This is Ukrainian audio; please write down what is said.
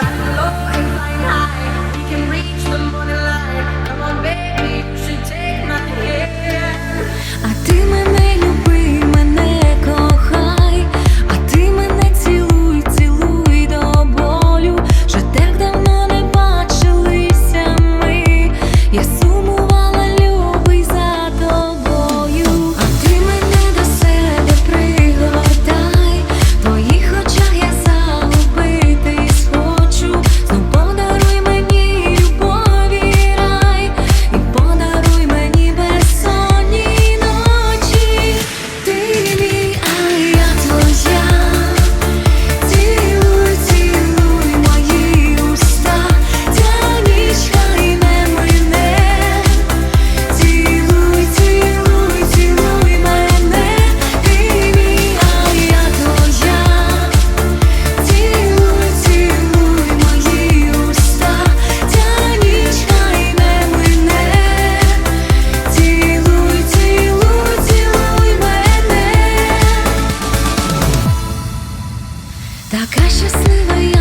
life. Така щаслива я